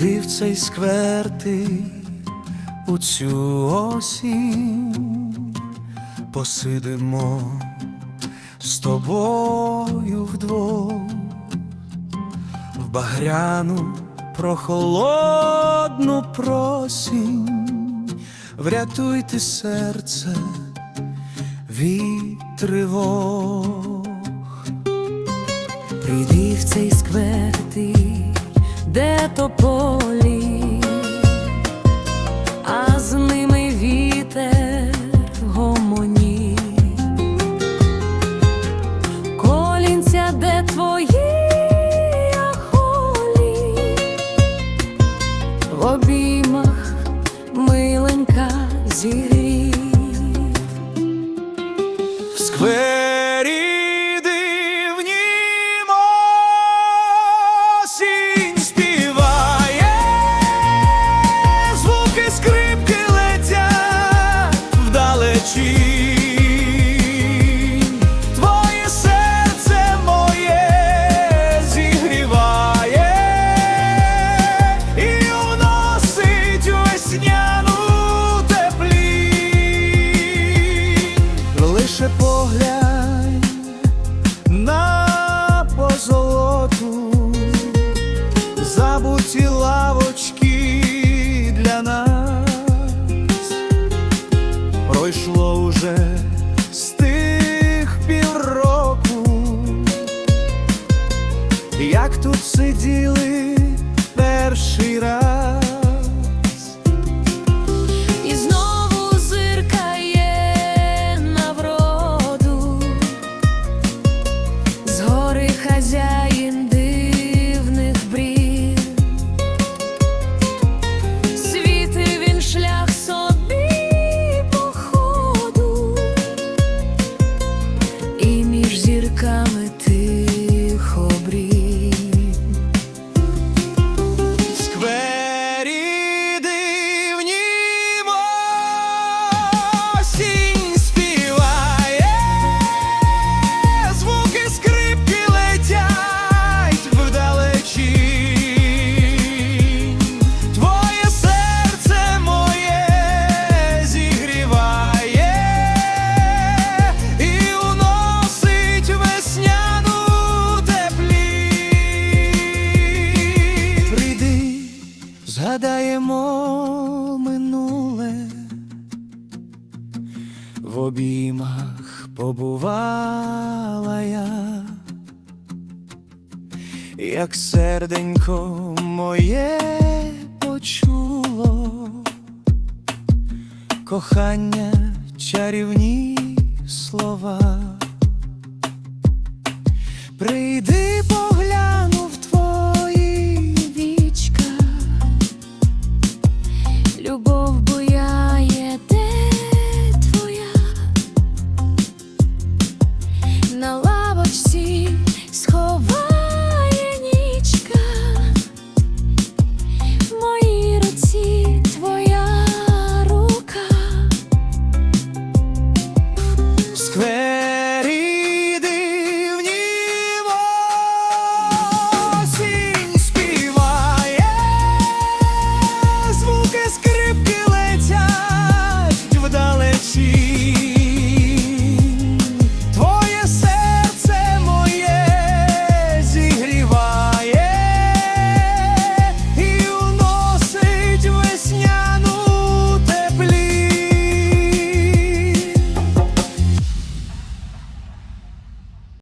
Прийди в цей сквер ти у цю осінь, посидимо з тобою вдвох. В багряну прохолодну просінь, врятуйте серце від тривог. Прийди в цей сквер ти, де тополі, а з ними вітер гомоні. Колінця, де твої ахолі, в обіймах миленька зігрів. В сквері Уже з тих півроку, як тут сиділи перший раз. Обіймах побувала я, як серденько моє почуло кохання чарівні слова. Прийди, square.